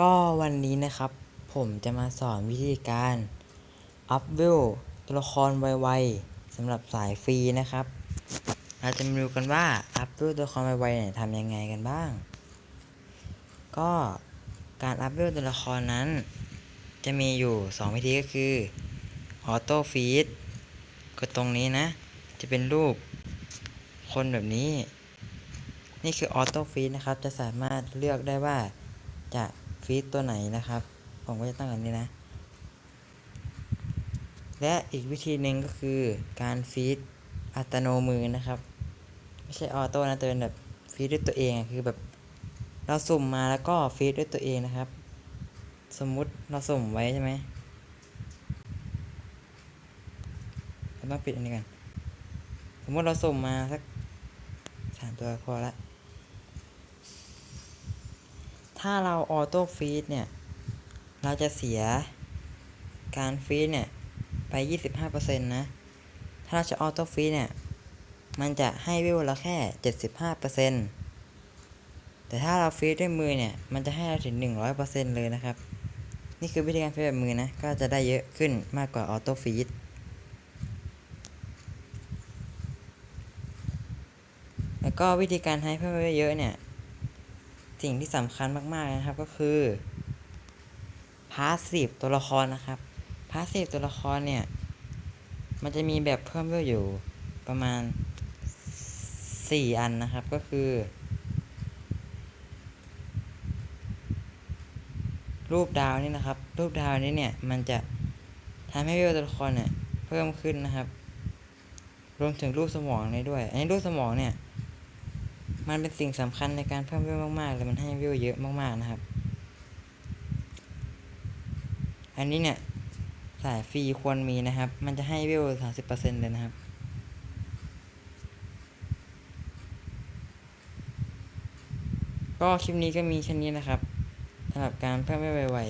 ก็วันนี้นะครับ ผมจะมาสอนวิธีการอัพเวลตัวละครไวๆสำหรับสายฟรีนะครับ เราจะมาดูกันว่าอัพเวลตัวละครไวๆเนี่ยทำยังไงกันบ้าง ก็การอัพเวลตัวละครนั้น จะมีอยู่ 2 วิธีก็คือออโต้ฟีดก็ตรงนี้นะ จะเป็นรูปคนแบบนี้ นี่คือออโต้ฟีดนะครับ จะสามารถเลือกได้ว่าจะ ฟีดตัวไหนนะครับ ผมก็จะตั้งแบบนี้นะ และอีกวิธีหนึ่งก็คือการฟีดอัตโนมือนะครับ ไม่ใช่ออโต้นะแต่เป็นแบบฟีดด้วยตัวเองคือแบบเราสุ่มมาแล้วก็ฟีดด้วยตัวเองนะครับ สมมุติเราสุ่มไว้ใช่ไหมเราต้องปิดอันนี้ก่อนสมมติเราสุ่มมาสักสามตัวพอละ ถ้าเราออโต้ฟีดเนี่ย เราจะเสียการฟีดเนี่ย ไป 25%นะ ถ้าเราจะออโต้ฟีดเนี่ย มันจะให้วิวเราแค่ 75%แต่ถ้าเราฟีดด้วยมือเนี่ย มันจะให้เราถึง 100%เลยนะครับ นี่คือวิธีการฟีดแบบมือนะ ก็จะได้เยอะขึ้นมากกว่าออโต้ฟีดแล้วก็วิธีการให้เพิ่มเยอะเนี่ย สิ่งที่สำคัญมากๆนะครับก็คือพาสซีฟตัวละครนะครับพาสซีฟตัวละครเนี่ย มันจะมีแบบเพิ่มเวลอยู่ประมาณ 4 อันนะครับก็คือ รูปดาวนี่นะครับ รูปดาวนี้เนี่ยมันจะทำให้เวตัวละครเนี่ยเพิ่มขึ้นนะครับ รวมถึงรูปสมองนี้ด้วย อันนี้รูปสมองเนี่ย มันเป็นสิ่งสำคัญในการเพิ่มวิวมากๆเลยมันให้วิวเยอะมากๆนะครับ อันนี้เนี่ยสายฟรีควรมีนะครับ มันจะให้วิวสามสิบเปอร์เซ็นต์เลยนะครับ ก็คลิปนี้ก็มีแค่นี้นะครับสำหรับการเพิ่มวิวไว